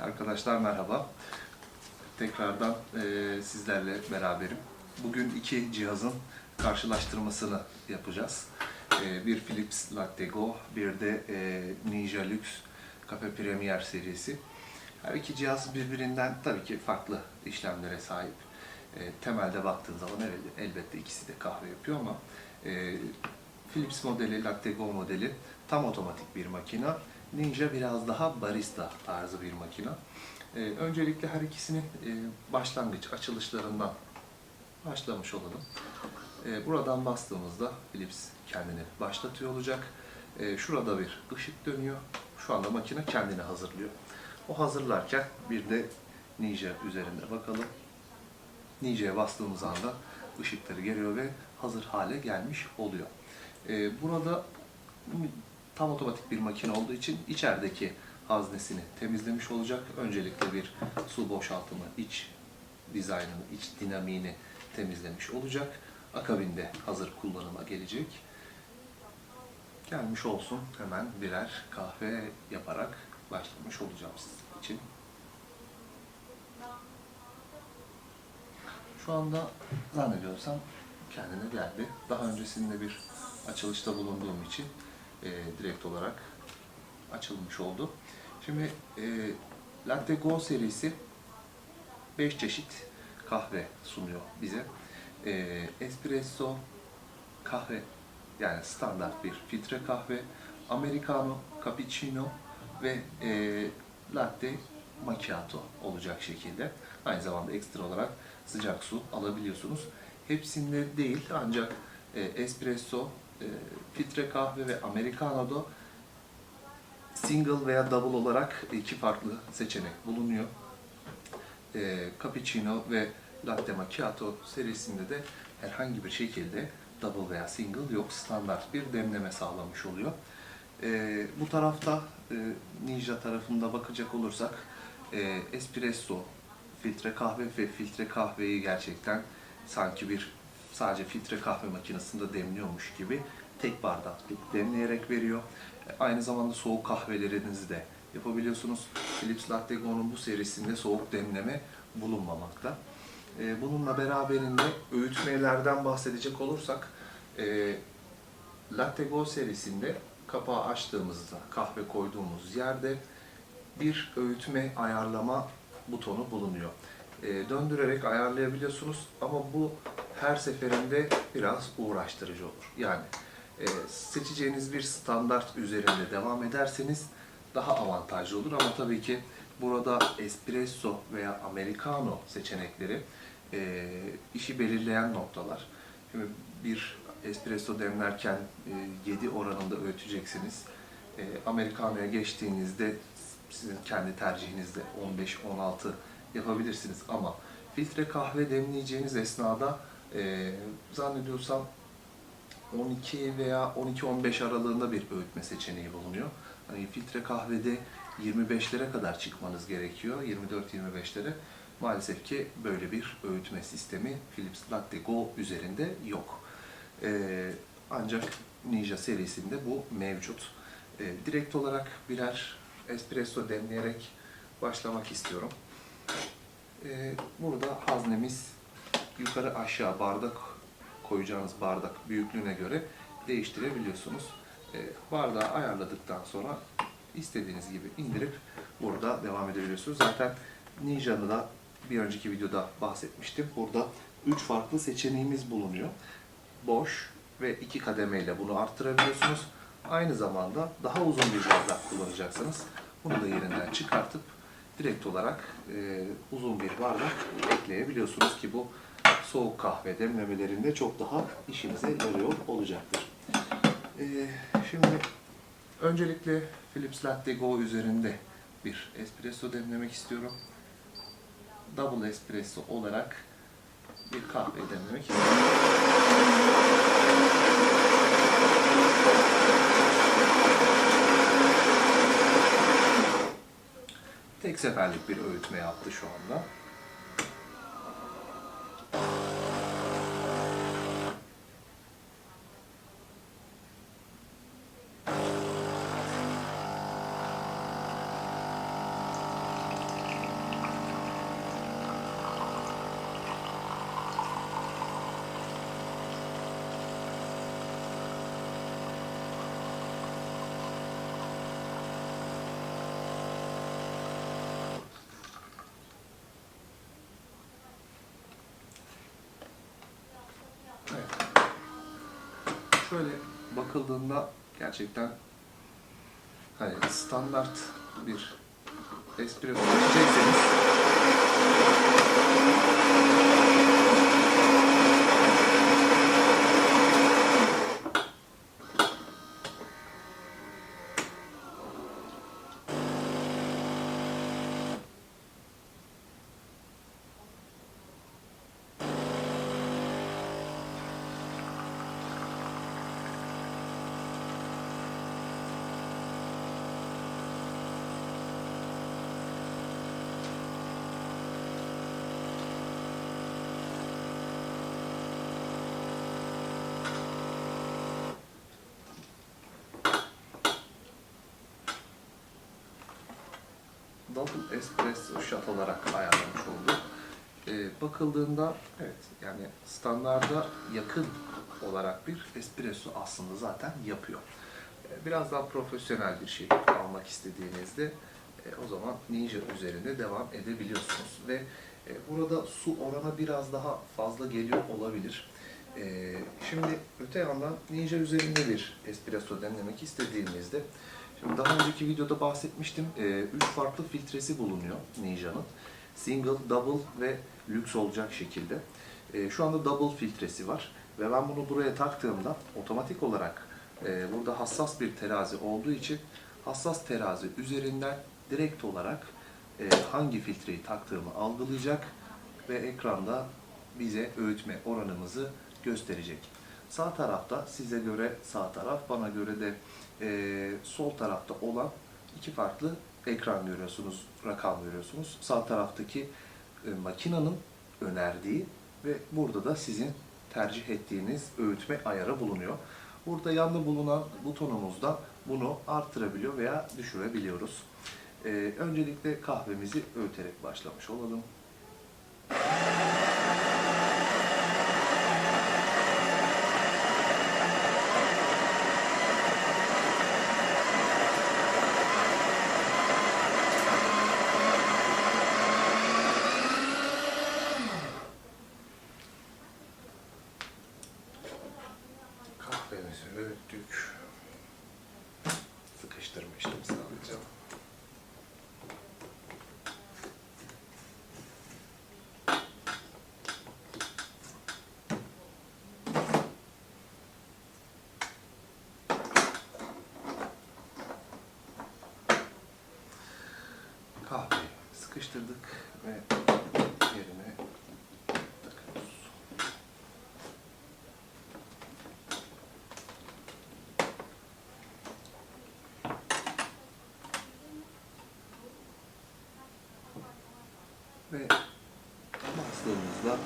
Arkadaşlar merhaba. Tekrardan e, sizlerle beraberim. Bugün iki cihazın karşılaştırmasını yapacağız. E, bir Philips Latte Go, bir de e, Ninja Lux Cafe Premier serisi. Her iki cihaz birbirinden tabii ki farklı işlemlere sahip. E, temelde baktığın zaman el- elbette ikisi de kahve yapıyor ama e, Philips modeli, Latte Go modeli tam otomatik bir makina. Ninja biraz daha barista tarzı bir makina. E, öncelikle her ikisinin e, başlangıç açılışlarından başlamış olalım. E, buradan bastığımızda Philips kendini başlatıyor olacak. E, şurada bir ışık dönüyor. Şu anda makine kendini hazırlıyor. O hazırlarken bir de Ninja üzerinde bakalım. Ninja'ya bastığımız anda ışıkları geliyor ve hazır hale gelmiş oluyor. Ee, burada tam otomatik bir makine olduğu için içerideki haznesini temizlemiş olacak. Öncelikle bir su boşaltımı, iç dizaynını, iç dinamiğini temizlemiş olacak. Akabinde hazır kullanıma gelecek. Gelmiş olsun hemen birer kahve yaparak başlamış olacağım sizin için. Şu anda zannediyorsam kendine geldi. Daha öncesinde bir açılışta bulunduğum için e, direkt olarak açılmış oldu. Şimdi e, Latte Go serisi 5 çeşit kahve sunuyor bize. E, espresso, kahve yani standart bir filtre kahve, americano, cappuccino ve e, latte macchiato olacak şekilde. Aynı zamanda ekstra olarak sıcak su alabiliyorsunuz. Hepsinde değil ancak e, espresso, e, filtre kahve ve americano'da single veya double olarak iki farklı seçenek bulunuyor. E, cappuccino ve latte macchiato serisinde de herhangi bir şekilde double veya single yok. Standart bir demleme sağlamış oluyor. E, bu tarafta e, Ninja tarafında bakacak olursak e, espresso, filtre kahve ve filtre kahveyi gerçekten sanki bir sadece filtre kahve makinesinde demliyormuş gibi tek bardaklık demleyerek veriyor. E, Aynı zamanda soğuk kahvelerinizi de yapabiliyorsunuz. Philips Latte Go'nun bu serisinde soğuk demleme bulunmamakta. E, Bununla beraberinde öğütmelerden bahsedecek olursak e, Latte Go serisinde kapağı açtığımızda kahve koyduğumuz yerde bir öğütme ayarlama butonu bulunuyor. Döndürerek ayarlayabiliyorsunuz ama bu her seferinde biraz uğraştırıcı olur. Yani e, seçeceğiniz bir standart üzerinde devam ederseniz daha avantajlı olur ama tabii ki burada espresso veya americano seçenekleri e, işi belirleyen noktalar. Şimdi bir espresso demlerken e, 7 oranında öğüteceksiniz. E, Americano'ya geçtiğinizde sizin kendi tercihinizle 15-16 yapabilirsiniz ama filtre kahve demleyeceğiniz esnada e, zannediyorsam 12 veya 12-15 aralığında bir öğütme seçeneği bulunuyor. Hani filtre kahvede 25'lere kadar çıkmanız gerekiyor, 24-25'lere. Maalesef ki böyle bir öğütme sistemi Philips Latte Go üzerinde yok. E, ancak Ninja serisinde bu mevcut. E, direkt olarak birer espresso demleyerek başlamak istiyorum. E, burada haznemiz yukarı aşağı bardak koyacağınız bardak büyüklüğüne göre değiştirebiliyorsunuz. E, bardağı ayarladıktan sonra istediğiniz gibi indirip burada devam edebiliyorsunuz. Zaten Ninja'nı da bir önceki videoda bahsetmiştim. Burada 3 farklı seçeneğimiz bulunuyor. Boş ve iki kademeyle bunu arttırabiliyorsunuz. Aynı zamanda daha uzun bir bardak kullanacaksınız. Bunu da yerinden çıkartıp direkt olarak e, uzun bir bardak ekleyebiliyorsunuz ki bu soğuk kahve demlemelerinde çok daha işinize yarıyor olacaktır. E, şimdi öncelikle Philips Latte Go üzerinde bir espresso demlemek istiyorum. Double espresso olarak bir kahve demlemek istiyorum. Tek seferlik bir öğütme yaptı şu anda. Şöyle bakıldığında gerçekten hani standart bir espresso double espresso shot olarak ayarlamış oldu. Ee, bakıldığında evet yani standarda yakın olarak bir espresso aslında zaten yapıyor. Ee, biraz daha profesyonel bir şey almak istediğinizde e, o zaman Ninja üzerinde devam edebiliyorsunuz ve e, burada su oranı biraz daha fazla geliyor olabilir. Ee, şimdi öte yandan Ninja üzerinde bir espresso denemek istediğimizde Şimdi daha önceki videoda bahsetmiştim. 3 farklı filtresi bulunuyor Ninja'nın. Single, double ve lüks olacak şekilde. E, şu anda double filtresi var. Ve ben bunu buraya taktığımda otomatik olarak e, burada hassas bir terazi olduğu için hassas terazi üzerinden direkt olarak e, hangi filtreyi taktığımı algılayacak ve ekranda bize öğütme oranımızı gösterecek. Sağ tarafta size göre sağ taraf, bana göre de e, sol tarafta olan iki farklı ekran görüyorsunuz, rakam görüyorsunuz. Sağ taraftaki e, makinanın önerdiği ve burada da sizin tercih ettiğiniz öğütme ayarı bulunuyor. Burada yanında bulunan butonumuzda bunu artırabiliyor veya düşürebiliyoruz. E, öncelikle kahvemizi öğüterek başlamış olalım. Kahvemizi öğüttük. Sıkıştırmıştım sadece. Kahveyi sıkıştırdık ve Ve bastığımızda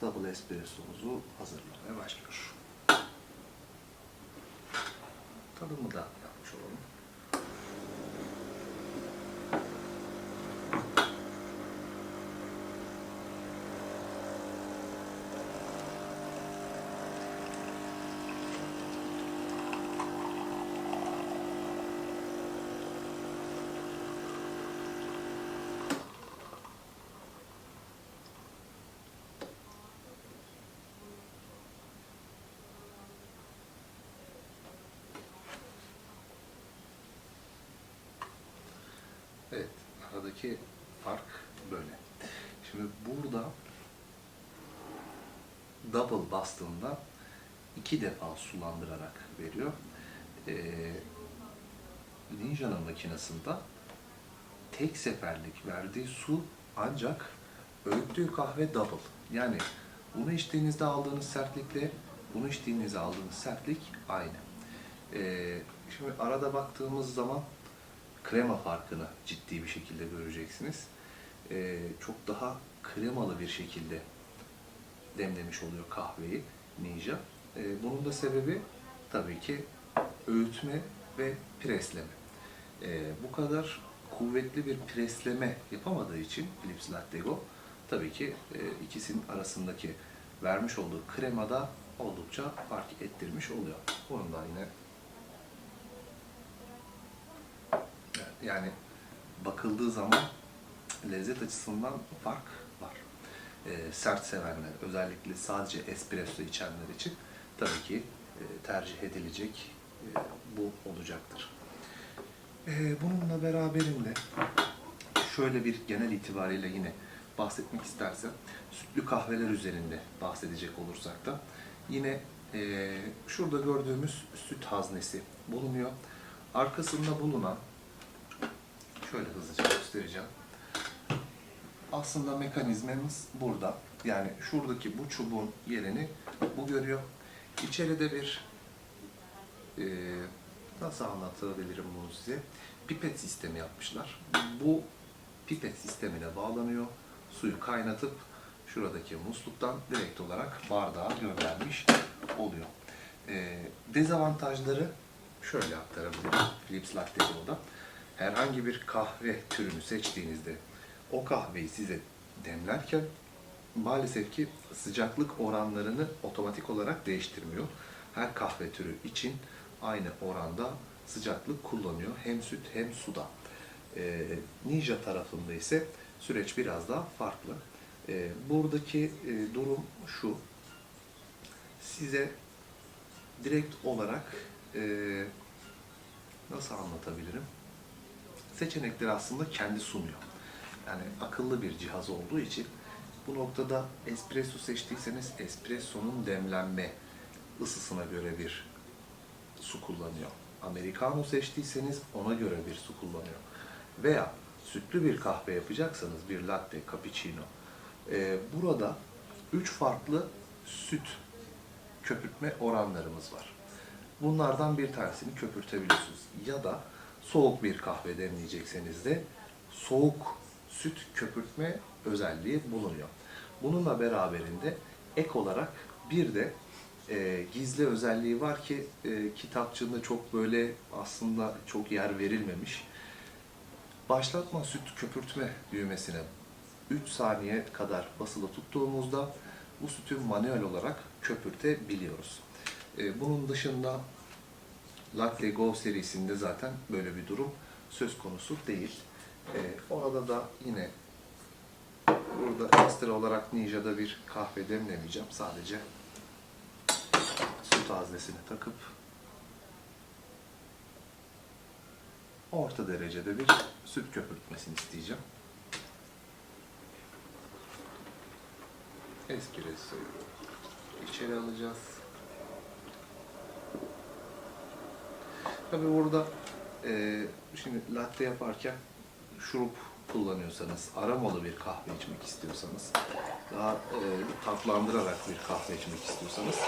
double espressomuzu hazırlamaya başlıyor. Tadımı da yapmış olalım. Evet, aradaki fark böyle. Şimdi burada double bastığında iki defa sulandırarak veriyor. Ee, Ninja'nın makinesinde tek seferlik verdiği su ancak öğüttüğü kahve double. Yani bunu içtiğinizde aldığınız sertlikle bunu içtiğinizde aldığınız sertlik aynı. Ee, şimdi arada baktığımız zaman krema farkını ciddi bir şekilde göreceksiniz. Ee, çok daha kremalı bir şekilde demlemiş oluyor kahveyi Ninja. Ee, bunun da sebebi tabii ki öğütme ve presleme. Ee, bu kadar kuvvetli bir presleme yapamadığı için Philips Lattego tabii ki e, ikisinin arasındaki vermiş olduğu kremada oldukça fark ettirmiş oluyor. Bunun da yine Evet, Yani bakıldığı zaman lezzet açısından fark var. Ee, sert sevenler, özellikle sadece espresso içenler için tabii ki e, tercih edilecek e, bu olacaktır. E, bununla beraberinde şöyle bir genel itibariyle yine bahsetmek istersem sütlü kahveler üzerinde bahsedecek olursak da yine e, şurada gördüğümüz süt haznesi bulunuyor. Arkasında bulunan şöyle hızlıca göstereceğim. Aslında mekanizmamız burada. Yani şuradaki bu çubuğun yerini bu görüyor. İçeride bir e, nasıl anlatabilirim bunu size? Pipet sistemi yapmışlar. Bu pipet sistemine bağlanıyor. Suyu kaynatıp şuradaki musluktan direkt olarak bardağa göndermiş oluyor. E, dezavantajları şöyle aktarabilirim. Philips Latte Zoo'da. Herhangi bir kahve türünü seçtiğinizde o kahveyi size demlerken maalesef ki sıcaklık oranlarını otomatik olarak değiştirmiyor. Her kahve türü için aynı oranda sıcaklık kullanıyor. Hem süt hem suda. Ee, Ninja tarafında ise süreç biraz daha farklı. Ee, buradaki e, durum şu. Size direkt olarak e, nasıl anlatabilirim? Seçenekleri aslında kendi sunuyor. Yani akıllı bir cihaz olduğu için bu noktada espresso seçtiyseniz espresso'nun demlenme ısısına göre bir su kullanıyor. Americano seçtiyseniz ona göre bir su kullanıyor. Veya sütlü bir kahve yapacaksanız bir latte, cappuccino. e, burada üç farklı süt köpürtme oranlarımız var. Bunlardan bir tanesini köpürtebiliyorsunuz. Ya da soğuk bir kahve demleyecekseniz de soğuk süt köpürtme özelliği bulunuyor. Bununla beraberinde ek olarak bir de e, gizli özelliği var ki e, kitapçığında çok böyle aslında çok yer verilmemiş. Başlatma süt köpürtme düğmesine 3 saniye kadar basılı tuttuğumuzda bu sütü manuel olarak köpürtebiliyoruz. E, bunun dışında Latte Go serisinde zaten böyle bir durum söz konusu değil. E, orada da yine burada ekstra olarak Ninja'da bir kahve demlemeyeceğim. Sadece süt haznesini takıp orta derecede bir süt köpürtmesini isteyeceğim. Espresso'yu içeri alacağız. Tabii burada e, şimdi latte yaparken şurup kullanıyorsanız, aromalı bir kahve içmek istiyorsanız, daha e, tatlandırarak bir kahve içmek istiyorsanız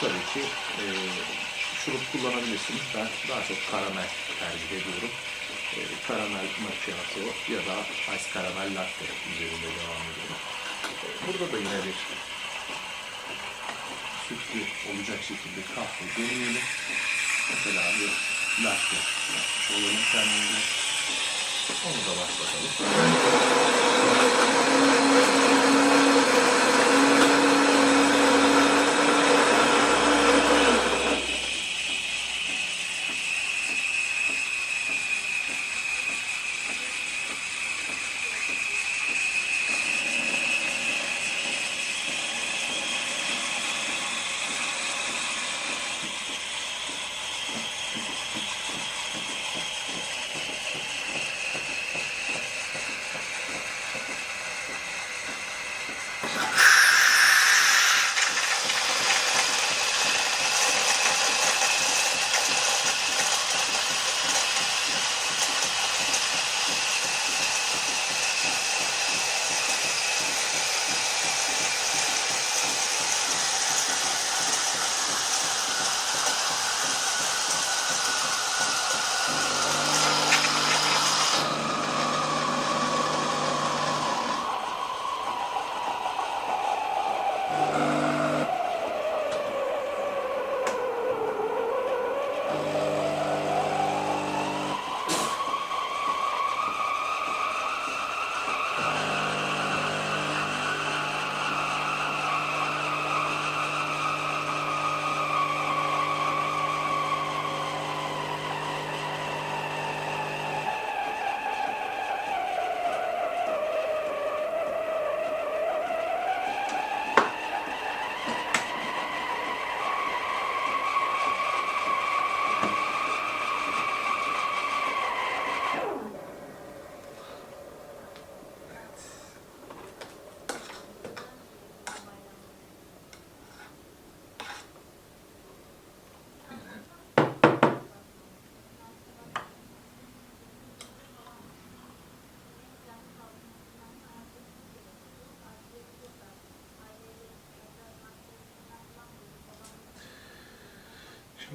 tabii ki e, şurup kullanabilirsiniz. Ben daha çok karamel tercih ediyorum. E, karamel macchiato ya da ice karamel latte üzerinde devam ediyorum. E, burada da yine bir sütlü olacak şekilde kahve deneyelim. Mesela bir latte yapmış olalım kendimize. Onu da başlatalım.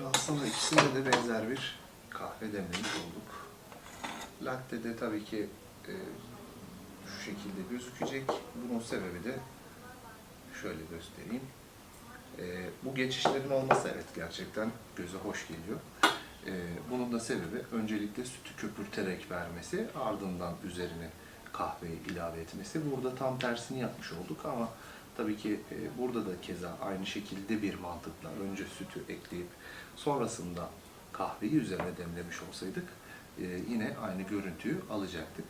Aslında ikisinde de benzer bir kahve demlemiş olduk. Latte de tabii ki e, şu şekilde gözükecek. Bunun sebebi de şöyle göstereyim. E, bu geçişlerin olması evet gerçekten göze hoş geliyor. E, bunun da sebebi öncelikle sütü köpürterek vermesi, ardından üzerine kahveyi ilave etmesi. Burada tam tersini yapmış olduk ama tabii ki e, burada da keza aynı şekilde bir mantıkla önce sütü ekleyip sonrasında kahveyi üzerine demlemiş olsaydık e, yine aynı görüntüyü alacaktık.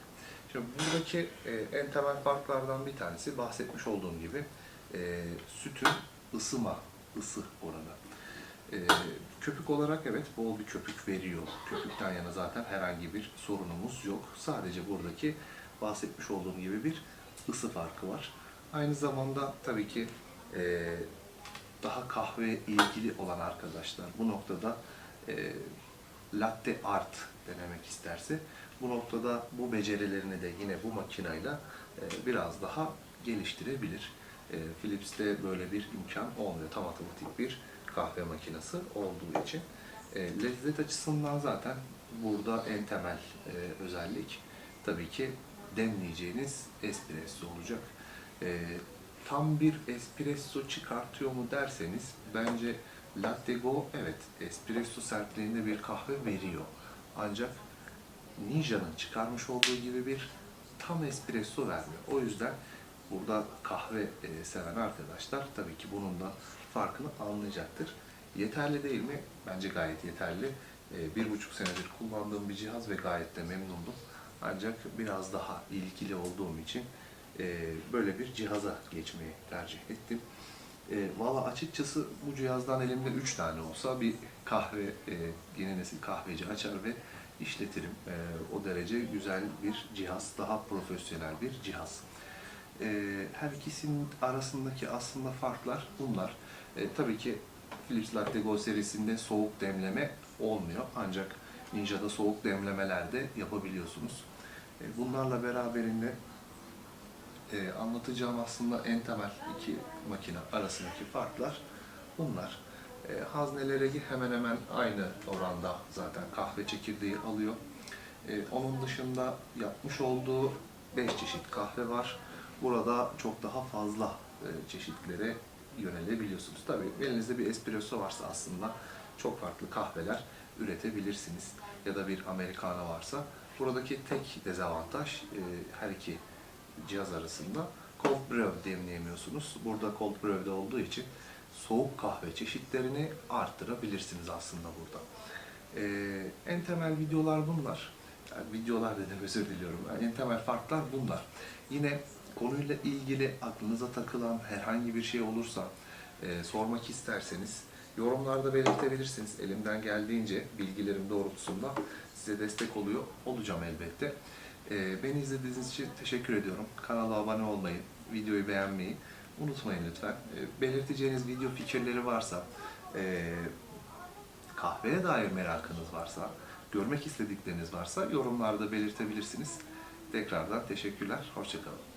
Şimdi buradaki e, en temel farklardan bir tanesi bahsetmiş olduğum gibi sütün ısıma, ısı oranı. Köpük olarak evet bol bir köpük veriyor. Köpükten yana zaten herhangi bir sorunumuz yok. Sadece buradaki bahsetmiş olduğum gibi bir ısı farkı var. Aynı zamanda tabii ki e, daha kahve ilgili olan arkadaşlar bu noktada e, latte art denemek isterse bu noktada bu becerilerini de yine bu makinayla e, biraz daha geliştirebilir. E, Philips'te böyle bir imkan olmuyor. Tam otomatik bir kahve makinesi olduğu için. E, lezzet açısından zaten burada en temel e, özellik tabii ki demleyeceğiniz espresso olacak. E, tam bir espresso çıkartıyor mu derseniz bence Latte Go evet espresso sertliğinde bir kahve veriyor. Ancak Ninja'nın çıkarmış olduğu gibi bir tam espresso vermiyor. O yüzden burada kahve e, seven arkadaşlar tabii ki bunun da farkını anlayacaktır. Yeterli değil mi? Bence gayet yeterli. E, bir buçuk senedir kullandığım bir cihaz ve gayet de memnundum. Ancak biraz daha ilgili olduğum için böyle bir cihaza geçmeyi tercih ettim. E, Valla açıkçası bu cihazdan elimde 3 tane olsa bir kahve, e, yeni nesil kahveci açar ve işletirim. E, o derece güzel bir cihaz, daha profesyonel bir cihaz. E, her ikisinin arasındaki aslında farklar bunlar. E, tabii ki Philips Latte Go serisinde soğuk demleme olmuyor ancak Ninja'da soğuk demlemeler de yapabiliyorsunuz. E, bunlarla beraberinde e, anlatacağım aslında en temel iki makine arasındaki farklar bunlar. E, hazneleri hemen hemen aynı oranda zaten kahve çekirdeği alıyor. E, onun dışında yapmış olduğu 5 çeşit kahve var. Burada çok daha fazla e, çeşitlere yönelebiliyorsunuz. Tabii elinizde bir espresso varsa aslında çok farklı kahveler üretebilirsiniz. Ya da bir americano varsa. Buradaki tek dezavantaj e, her iki cihaz arasında cold brew demleyemiyorsunuz. Burada cold brew'de olduğu için soğuk kahve çeşitlerini arttırabilirsiniz aslında burada. Ee, en temel videolar bunlar. Yani videolar dedim özür diliyorum. Yani en temel farklar bunlar. Yine konuyla ilgili aklınıza takılan herhangi bir şey olursa e, sormak isterseniz yorumlarda belirtebilirsiniz. Elimden geldiğince bilgilerim doğrultusunda size destek oluyor olacağım elbette. Ee, beni izlediğiniz için teşekkür ediyorum. Kanala abone olmayı, videoyu beğenmeyi unutmayın lütfen. Ee, belirteceğiniz video fikirleri varsa, e, kahveye dair merakınız varsa, görmek istedikleriniz varsa yorumlarda belirtebilirsiniz. Tekrardan teşekkürler, hoşçakalın.